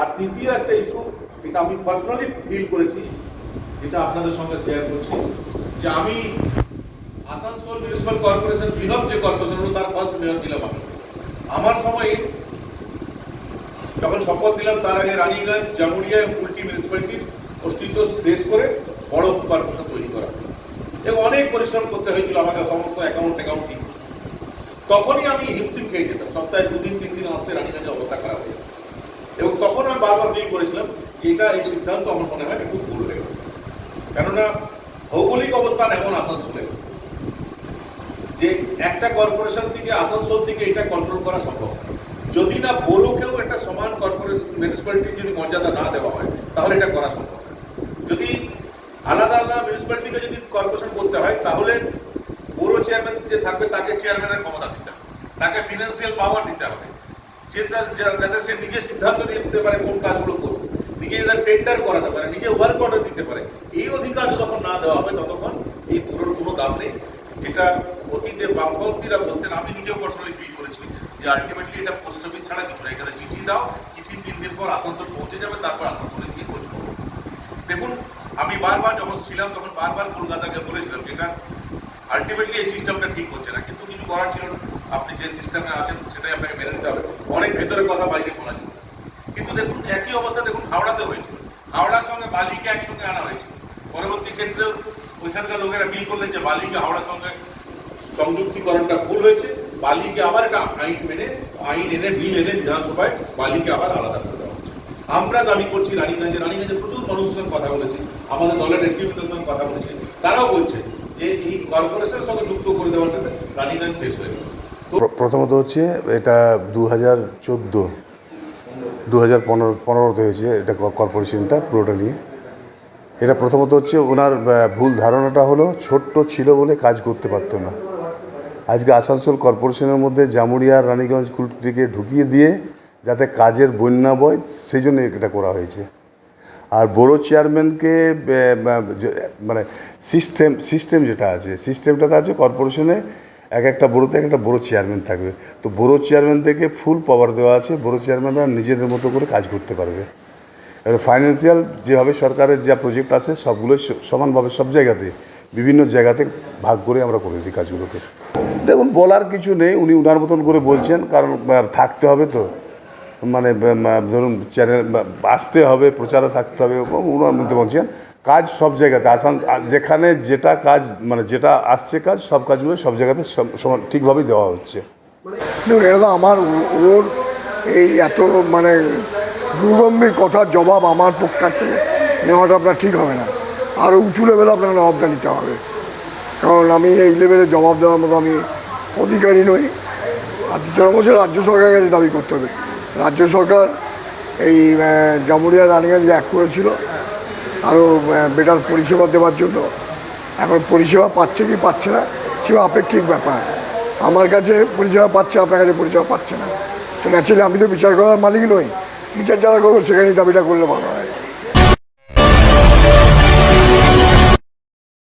আর তৃতীয় একটা ইস্যু এটা আমি পার্সোনালি ফিল করেছি, যেটা আপনাদের সঙ্গে শেয়ার করছি, যে আমি আসানসোল মিউনিসিপাল কর্পোরেশন, বৃহৎ যে কর্পোরেশন হলো তার ফার্স্ট মেয়র ছিলাম আমি আমার সময়ে যখন শপথ দিলাম, তার আগে রানীগঞ্জ, জামুরিয়া কুলটি মিউনিসিপ্যালিটির অস্তিত্ব শেষ করে বড় কর্পোরেশন তৈরি করা। এবং অনেক পরিশ্রম করতে হয়েছিল আমাকে সমস্ত অ্যাকাউন্ট অ্যাকাউন্ট তখনই আমি হিমশিম খেয়ে যেতাম, সপ্তাহে তিন দিন আসতে রানীগঞ্জের অবস্থা খারাপ হয়ে যেত। এবং তখন আমি বারবার ফিল করেছিলাম, এটা এই সিদ্ধান্ত আমার মনে হয় একটু ভুল হয়ে কেননা ভৌগোলিক অবস্থান এমন আসানসোলে, যে একটা কর্পোরেশন থেকে আসানসোল থেকে এটা কন্ট্রোল করা সম্ভব যদি না বড়োকেও একটা সমান কর্পোরেট মিউনিসিপ্যালিটির যদি মর্যাদা না দেওয়া হয়, তাহলে এটা করা সম্ভব যদি আলাদা আলাদা মিউনিসিপ্যালিটিকে যদি কর্পোরেশন করতে হয়, তাহলে বড় চেয়ারম্যান যে থাকবে, তাকে চেয়ারম্যানের ক্ষমতা দিতে হবে। তাকে ফিনান্সিয়াল পাওয়ার দিতে হবে। যে যাতে সে নিজে সিদ্ধান্ত নিয়ে দিতে পারে কোন কাজগুলো করবে। নিজে যাতে টেন্ডার করাতে পারে, নিজে ওয়ার্ক অর্ডার দিতে পারে। এই অধিকার যতক্ষণ না দেওয়া হবে ততক্ষণ এই পুরোর কোনো দাম নেই। যেটা অতীতে বামপন্থীরা বলতেন, আমি নিজেও পার্সোনালি ফিল করেছি যে আলটিমেটলি এটা পোস্ট অফিস ছাড়া কিছু না। এখানে চিঠি দাও, চিঠি তিন দিন পর আসানসোল পৌঁছে যাবে, তারপর আসানসোলে গিয়ে খোঁজ পাবো দেখুন, আমি বারবার যখন ছিলাম, তখন বারবার কলকাতাকে বলেছিলাম যে এটা আলটিমেটলি এই সিস্টেমটা ঠিক হচ্ছে না। কিন্তু কিছু করার ছিল না। আপনি যে সিস্টেমে আছেন, সেটাই আপনাকে মেনে নিতে হবে। অনেক ভেতরের কথা বাইরে বলা যায়। কিন্তু দেখুন, একই অবস্থা দেখুন হাওড়াতে হয়েছিল হাওড়ার সঙ্গে বালিকে একসঙ্গে আনা হয়েছিল পরবর্তী ক্ষেত্রে ওইখানকার লোকেরা ফিল করলেন যে বালিকে হাওড়ার সঙ্গে সংযুক্তিকরণটা ভুল হয়েছে। বালিকে আবার একটা আইন মেনে, আইন এনে, বিল এনে বিধানসভায় বালিকে আবার আলাদা করে দেওয়া হচ্ছে। আমরা দাবি করছি রানীগঞ্জে রানীগঞ্জে প্রচুর মানুষের সঙ্গে কথা বলেছি, আমাদের দলের নেতৃত্বের সঙ্গে কথা বলেছি। তারাও বলছে যে এই কর্পোরেশনের সঙ্গে যুক্ত করে দেওয়াটাতে রানীগঞ্জ শেষ হয়ে গেল। প্রথমত হচ্ছে এটা দু হাজার চোদ্দ দু হাজার পনেরো, পনেরোতে হয়েছে এটা কর্পোরেশনটা পুরোটা নিয়ে। এটা প্রথমত হচ্ছে ওনার ভুল ধারণাটা হলো ছোট্ট ছিল বলে কাজ করতে পারতো না। আজকে আসানসোল কর্পোরেশনের মধ্যে জামুরিয়া রানীগঞ্জ কুলটিকে ঢুকিয়ে দিয়ে যাতে কাজের বন্যা বয় সেই জন্য এটা করা হয়েছে। আর বড় চেয়ারম্যানকে মানে সিস্টেম সিস্টেম যেটা আছে সিস্টেমটাতে আছে কর্পোরেশনে এক একটা বড়োতে এক একটা বড় চেয়ারম্যান থাকবে। তো বড় চেয়ারম্যানদেরকে ফুল পাওয়ার দেওয়া আছে বড় চেয়ারম্যানরা নিজেদের মতো করে কাজ করতে পারবে। এবার ফাইন্যান্সিয়াল যেভাবে সরকারের যা প্রজেক্ট আছে, সবগুলো সমানভাবে সব জায়গাতে, বিভিন্ন জায়গাতে ভাগ করে আমরা করে দিই কাজগুলোকে। দেখুন, বলার কিছু নেই, উনি উনার মতন করে বলছেন, কারণ থাকতে হবে তো। মানে ধরুন চ্যানেল আসতে হবে, প্রচারে থাকতে হবে, উনার মধ্যে বলছেন কাজ সব জায়গাতে, আসান যেখানে যেটা কাজ মানে যেটা আসছে কাজ, সব কাজগুলো সব জায়গাতে ঠিকভাবেই দেওয়া হচ্ছে। এটা তো আমার ওর এই এত মানে দুর্গম্ভীর কথার জবাব আমার পক্ষার থেকে নেওয়াটা আপনার ঠিক হবে না। আরও উঁচু লেভেলে আপনার জবাবটা নিতে হবে। কারণ আমি এই লেভেলে জবাব দেওয়ার মতো আমি অধিকারী নই। আর দ্বিতীয় বছর রাজ্য সরকারের দাবি করতে হবে। রাজ্য সরকার এই জামুরিয়া, রানীগঞ্জ এক করেছিল। আরও বেটার পরিষেবা দেওয়ার জন্য। এখন পরিষেবা পাচ্ছে কি পাচ্ছে না, সেও আপেক্ষিক ব্যাপার। আমার কাছে পরিষেবা পাচ্ছে, আপনার কাছে পরিষেবা পাচ্ছে না। তো ন্যাচারালি আমি তো বিচার করার মালিক নই। বিচার যারা করব সেখানেই দাবিটা করলে ভালো